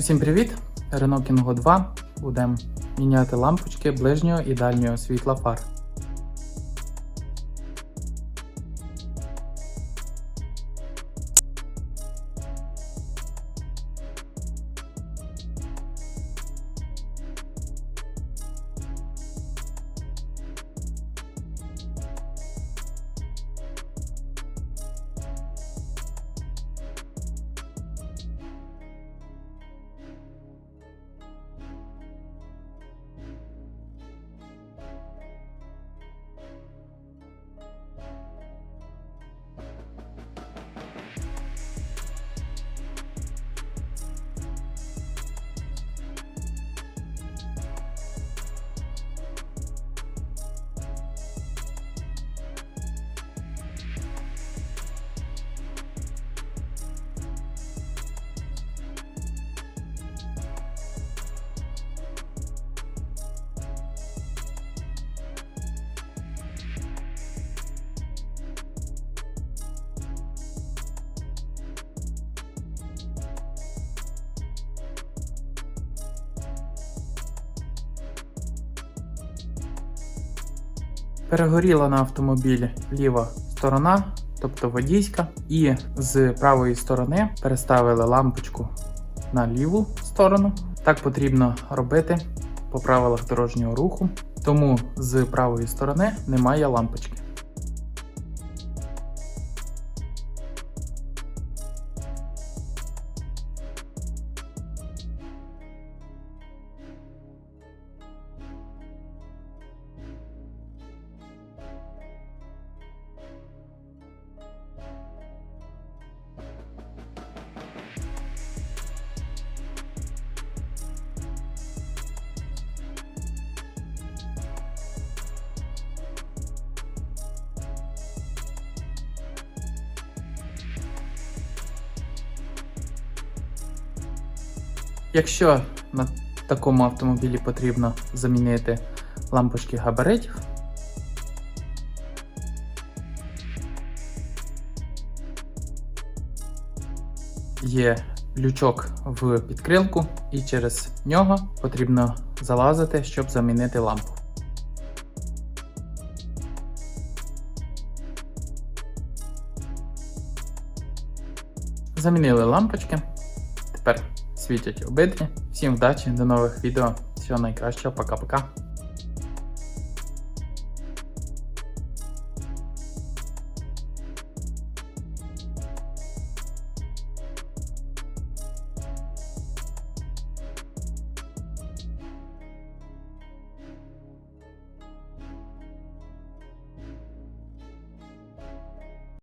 Усім привіт! Renault Kingo 2. Будемо міняти лампочки ближнього і дальнього світла фар. Перегоріла на автомобілі ліва сторона, тобто водійська, і з правої сторони переставили лампочку на ліву сторону. Так потрібно робити по правилах дорожнього руху, тому з правої сторони немає лампочки. Якщо на такому автомобілі потрібно замінити лампочки габаритів, є лючок в підкрилку, і через нього потрібно залазити, щоб замінити лампу. Замінили лампочки. Тепер світять обидві. Всім вдачі, до нових відео. Всього найкращого, пока-пока.